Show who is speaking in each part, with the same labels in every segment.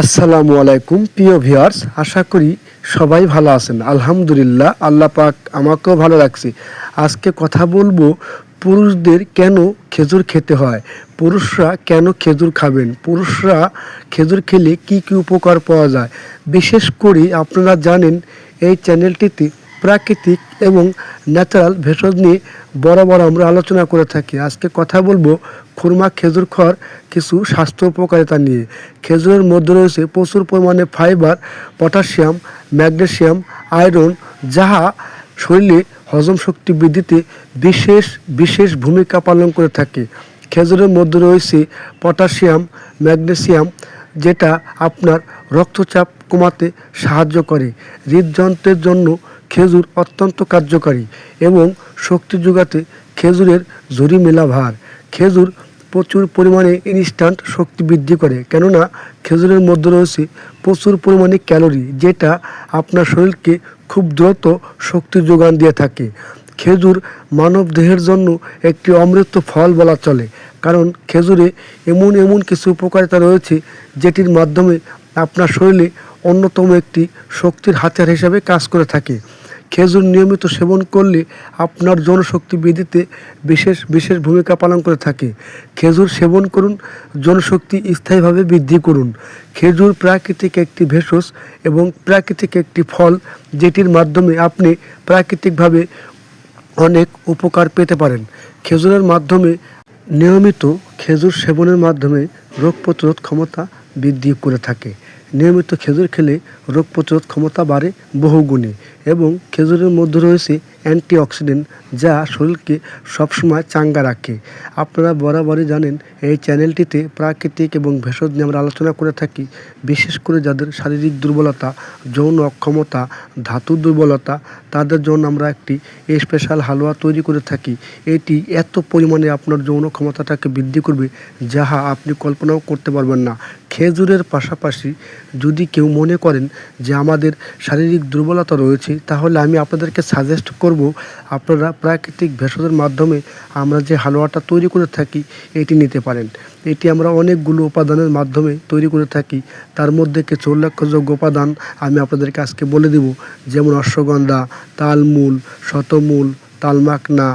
Speaker 1: আসসালামু আলাইকুম, প্রিয় ভিউয়ার্স, আশা করি সবাই ভালো আছেন। আলহামদুলিল্লাহ, আল্লাহ পাক আমাকেও ভালো রাখছে। আজকে কথা বলব পুরুষদের কেন খেজুর খেতে হয়? পুরুষরা কেন খেজুর খাবেন? পুরুষরা খেজুর খেলে কি কি উপকার পাওয়া যায়? বিশেষ করে আপনারা জানেন, এই চ্যানেলটিতে প্রাকৃতিক এবং ন্যাচারাল ভেষজ নিয়ে বরাবর আমরা আলোচনা করে থাকি। আজকে কথা বলব খুরমা খেজুর খড় কিছু স্বাস্থ্য উপকারিতা নিয়ে। খেজুরের মধ্যে রয়েছে প্রচুর পরিমাণে ফাইবার, পটাশিয়াম, ম্যাগনেশিয়াম, আয়রন, যাহা শরীরে হজম শক্তি বৃদ্ধিতে বিশেষ বিশেষ ভূমিকা পালন করে থাকে। খেজুরের মধ্যে রয়েছে পটাশিয়াম ম্যাগনেসিয়াম যেটা আপনার রক্তচাপ কমাতে সাহায্য করে। হৃদযন্ত্রের জন্য খেজুর অত্যন্ত কার্যকারী এবং শক্তি যোগাতে খেজুরের ঝুরি মেলা ভার। খেজুর প্রচুর পরিমাণে ইনস্ট্যান্ট শক্তি বৃদ্ধি করে। কেননা, খেজুরের মধ্যে রয়েছে প্রচুর পরিমাণে ক্যালোরি, যেটা আপনার শরীরকে খুব দ্রুত শক্তি যোগান দিয়ে থাকে। খেজুর মানব দেহের জন্য একটি অমৃত ফল বলা চলে, কারণ খেজুরে এমন এমন কিছু উপকারিতা রয়েছে, যেটির মাধ্যমে আপনার শরীরে অন্যতম একটি শক্তির হাতিয়ার হিসাবে কাজ করে থাকে। খেজুর নিয়মিত সেবন করলে আপনার জনশক্তি বৃদ্ধিতে বিশেষ বিশেষ ভূমিকা পালন করে থাকে। খেজুর সেবন করুন, জনশক্তি স্থায়ীভাবে বৃদ্ধি করুন। খেজুর প্রাকৃতিক একটি ভেষজ এবং প্রাকৃতিক একটি ফল, যেটির মাধ্যমে আপনি প্রাকৃতিকভাবে অনেক উপকার পেতে পারেন। খেজুরের মাধ্যমে নিয়মিত খেজুর সেবনের মাধ্যমে রোগ প্রতিরোধ ক্ষমতা বৃদ্ধি করে থাকে। নিয়মিত খেজুর খেলে রোগ প্রতিরোধ ক্ষমতা বাড়ে বহুগুণে এবং খেজুরের মধ্যে রয়েছে অ্যান্টিঅক্সিডেন্ট যা শরীরকে সবসময় চাঙ্গা রাখে। আপনারা বরাবরই জানেন, এই চ্যানেলটিতে প্রাকৃতিক এবং ভেষজ নিয়ে আমরা আলোচনা করে থাকি, বিশেষ করে যাদের শারীরিক দুর্বলতা, যৌন অক্ষমতা, ধাতু দুর্বলতা, তাদের জন্য আমরা একটি স্পেশাল হালুয়া তৈরি করে থাকি। এটি এত পরিমাণে আপনার যৌন ক্ষমতাটাকে বৃদ্ধি করবে, যাহা আপনি কল্পনাও করতে পারবেন না। খেজুরের পাশাপাশি যদি কেউ মনে করেন যে আমাদের শারীরিক দুর্বলতা রয়েছে, তাহলে আমি আপনাদেরকে সাজেস্ট করব আপনারা প্রাকৃতিক ভেষজের মাধ্যমে আমরা যে হালুয়াটা তৈরি করে থাকি, এটি নিতে পারেন। এটি আমরা অনেকগুলো উপাদানের মাধ্যমে তৈরি করে থাকি। তার মধ্যে কিছু উল্লেখযোগ্য উপাদান আমি আপনাদেরকে আজকে বলে দেব, যেমন অশ্বগন্ধা, তালমূল, শতমূল তালমাকনা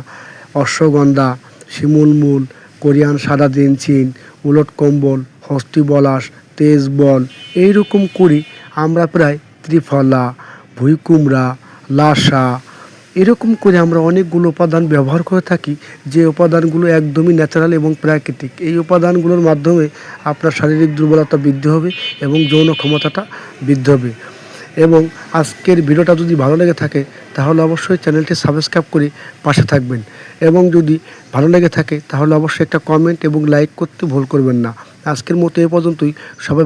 Speaker 1: অশ্বগন্ধা, শিমুলমূল, কোরিয়ান সাদা দিনচিন উলট কম্বল হস্তিবলাস তেজবল এইরকম করে আমরা প্রায় ত্রিফলা, ভুইকুমড়া, লাসা। এরকম করে আমরা অনেকগুলো উপাদান ব্যবহার করে থাকি যে উপাদানগুলো একদমই ন্যাচারাল এবং প্রাকৃতিক। এই উপাদানগুলোর মাধ্যমে আপনার শারীরিক দুর্বলতা বৃদ্ধি হবে এবং যৌন ক্ষমতাটা বৃদ্ধি হবে। এবং আজকের ভিডিওটা যদি ভালো লেগে থাকে, তাহলে অবশ্যই চ্যানেলটি সাবস্ক্রাইব করে পাশে থাকবেন। এবং যদি ভালো লেগে থাকে, তাহলে অবশ্যই একটা কমেন্ট এবং লাইক করতে ভুল করবেন না। আজকের মতো এ পর্যন্তই। সবাই